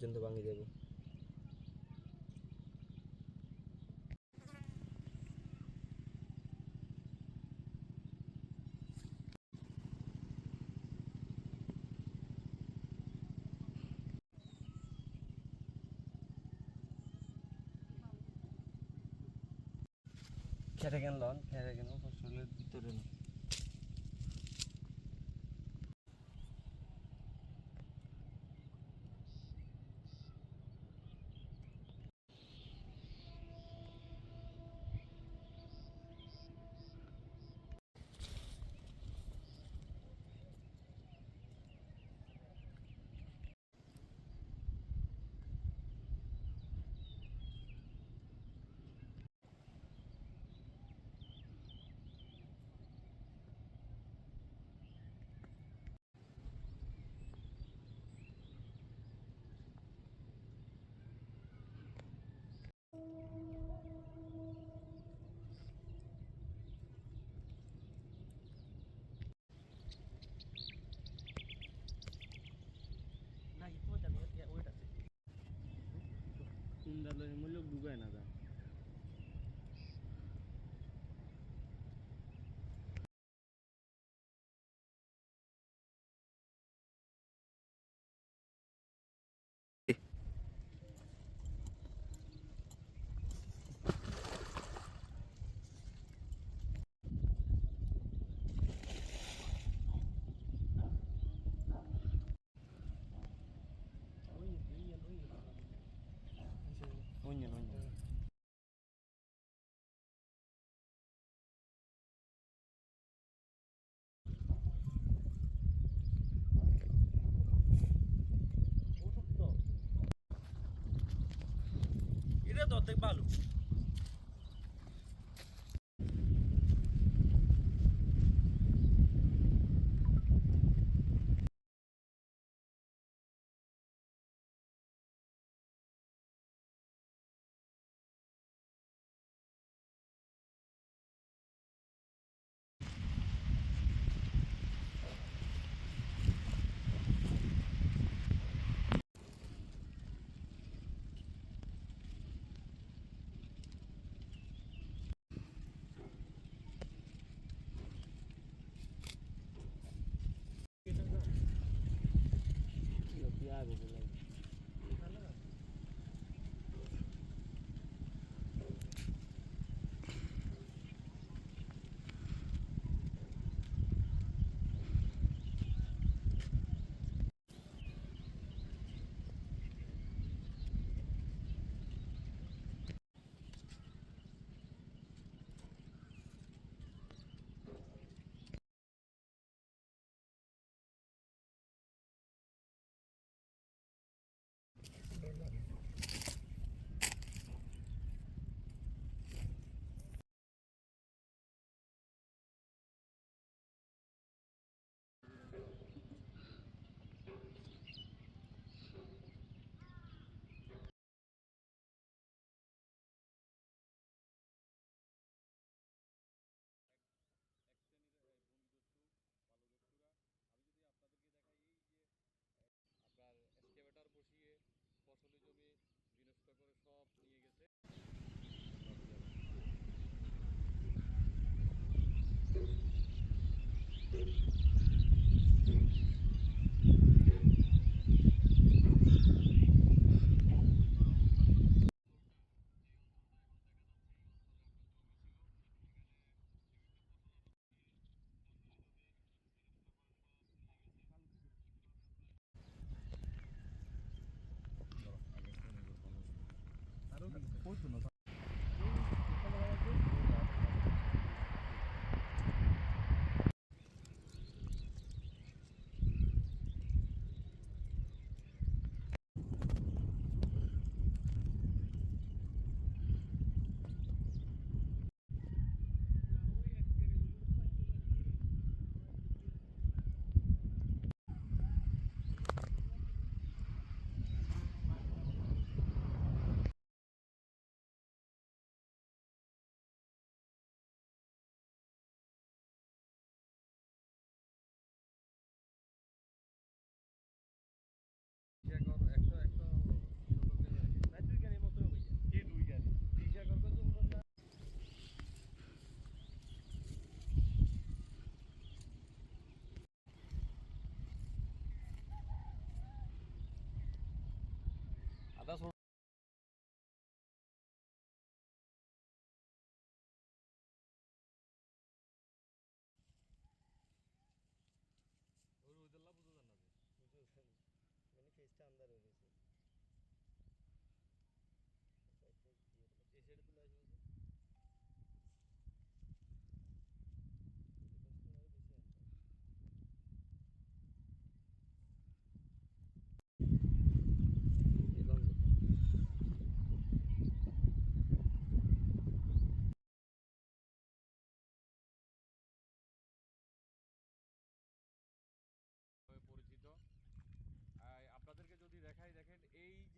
পর্যন্ত ভাঙে যাব খেতে কেন লন? খেতে কেন? ফসলের ভিতরে না। কুন্ডালের মূল্য ডুবায় না যা Eu ó, tá tem balu.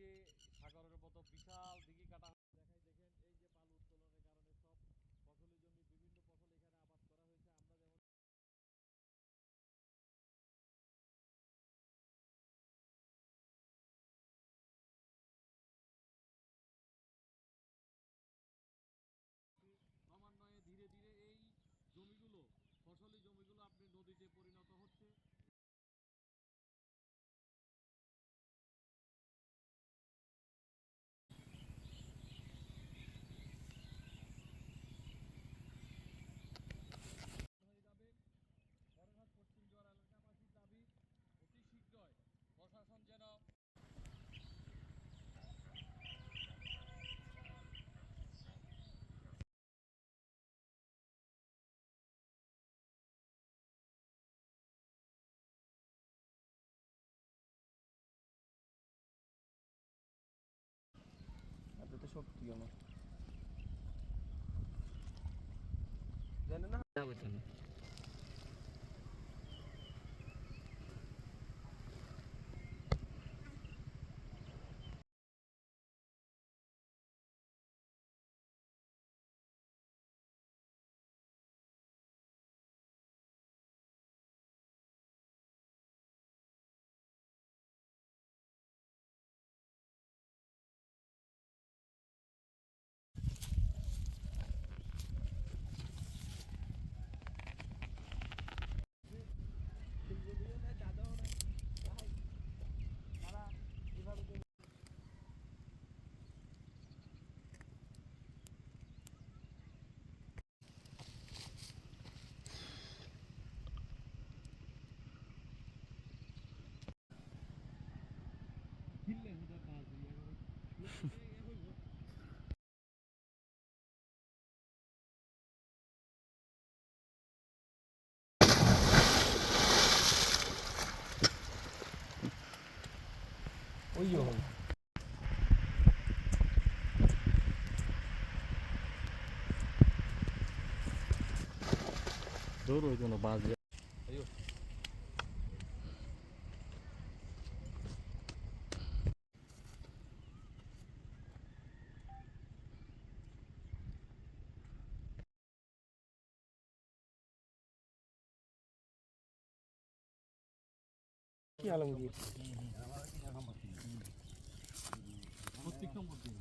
যে সাগরের মতো বিশাল দিঘি কাটা দেখাই দেখেন এই যে বালু উত্তোলনের কারণে সব ফসলি জমি বিভিন্ন ফসল এখানে আবাদ করা হয়েছে আমরা যেমন ক্রমান্বয়ে ধীরে ধীরে এই জমিগুলো ফসলি জমিগুলো আপনি নদীতে পরিণত হচ্ছে হয়ে যাবে বড়ঘাট পশ্চিম জোয়ার এলাকাবাসীর দাবি অতি শীঘ্রই প্রশাসন যেন আপনি তো শক্তি আমার জানে না ওই যখন দৌড় ওই জন্য বাস কি আলমগীর প্রত্যেক নম্বর দিন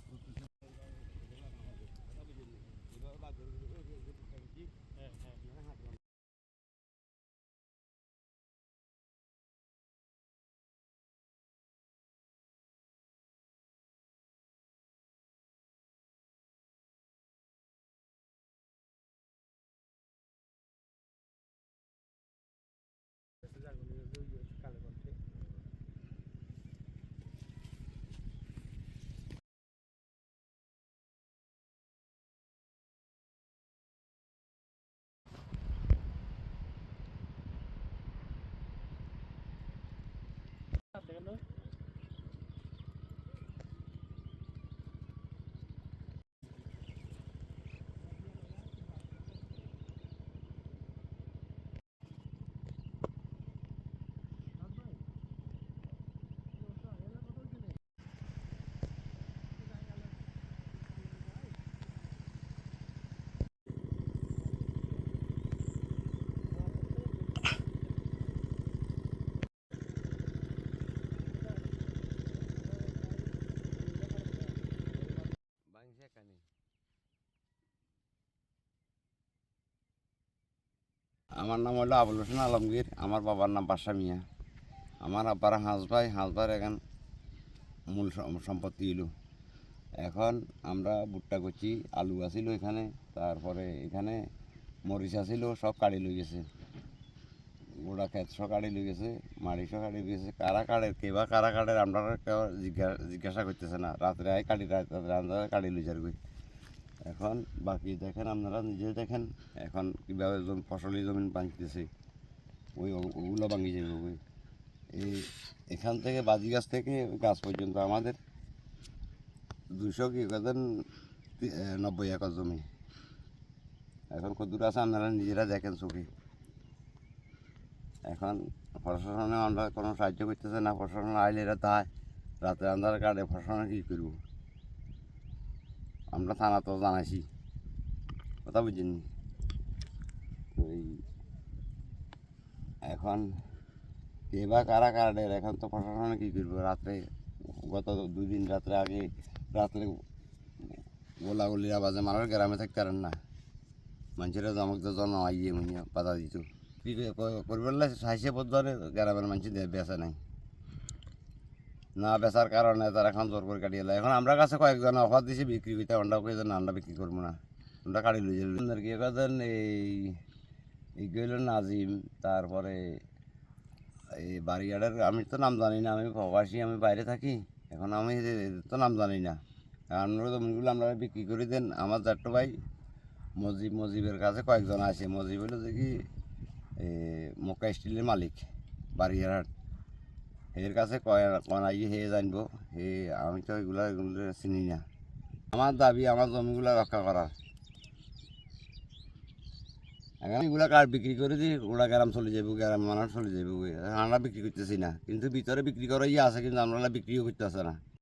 বাংশা কানি আমার নাম হলো আবুল হোসেন আলমগীর, আমার বাবার নাম বাসা মিয়া। আমার আব্বার হাঁস ভাই, হাঁস এখন মূল সম- সম্পত্তি এলো এখন আমরা ভুট্টা করছি আলু আছিল এখানে, তারপরে এখানে মরিচ আছিল সব কাড়ি লই গেছে। গোড়া ক্ষেত সকাড়ি লেগেছে মাড়ি সকাড়ি লেগেছে কারা কাড়ের কে বা কারা কাড়ের আমরা কেউ জিজ্ঞা- জিজ্ঞাসা করতেছে না। রাত্রে আয় কাড়ি রাত্রে কাড়ি লুজার গই এখন বাকি দেখেন, আপনারা নিজে দেখেন এখন কীভাবে ফসলি জমিন ভাঙতেছে ওই ওগুলো ভাঙি যাবে ওই এই এখান থেকে বাজি গাছ থেকে গাছ পর্যন্ত আমাদের দুশো কি কতেন নব্বই একর জমি। এখন কদ্দুর আছে, আপনারা নিজেরা দেখেন চোখে। এখন প্রশাসনে আমরা কোনো সাহায্য করতেছে না, প্রশাসন আইলে এরা তাই। রাতে আন্ধার কার্ডে প্রশাসনে কী করব? আমরা থানা তো জানাইছি। কথা বুঝিনি ওই এখন বা কারা কার্ডের এখন তো প্রশাসনে কী করব? রাত্রে, গত দুই দিন রাত্রে আগে রাত্রে গোলাগুলির আওয়াজে মানুষ গ্রামে থাকতে পারেন না। মানুষেরা জমক জন আইয়ে মুইয়া পাতা দিত। কি করবার সাইসে পদ্ধরে গ্রামের মানুষ বেচা নাই। না বেচার কারণে তারা এখন জোর করে কাটিয়ে এলো এখন আমরা কাছে কয়েকজন অফার দিছে বিক্রি করতে আমরা কই আমরা বিক্রি করব না। আমরা কাটি লই যাই। কি করেন এই গেল নাজিম তারপরে এই বাড়িয়াড়ের আমি তো নাম জানি না আমি প্রবাসী আমি বাইরে থাকি। এখন আমি তো নাম জানি না। আপনারা জমিগুলো আমরা বিক্রি করে দেন। আমার চারটো ভাই মজিব মজিবের কাছে কয়েকজন আছে। মজিব হলো দেখি এ, মক্কা স্টিলের মালিক বাড়িয়ারহাট এর কাছে কনাই হে জানব। হে আমি তো এগুলো এগুলো চিনি না। আমার দাবি আমার জমিগুলো রক্ষা করার এখন এগুলো কার বিক্রি করে দিই ওরা গ্রাম চলে যাব গ্রাম মানুষ চলে যাব আমরা বিক্রি করতেছি না কিন্তু ভিতরে বিক্রি করাই আছে, কিন্তু আমরা বিক্রিও করতেছে না।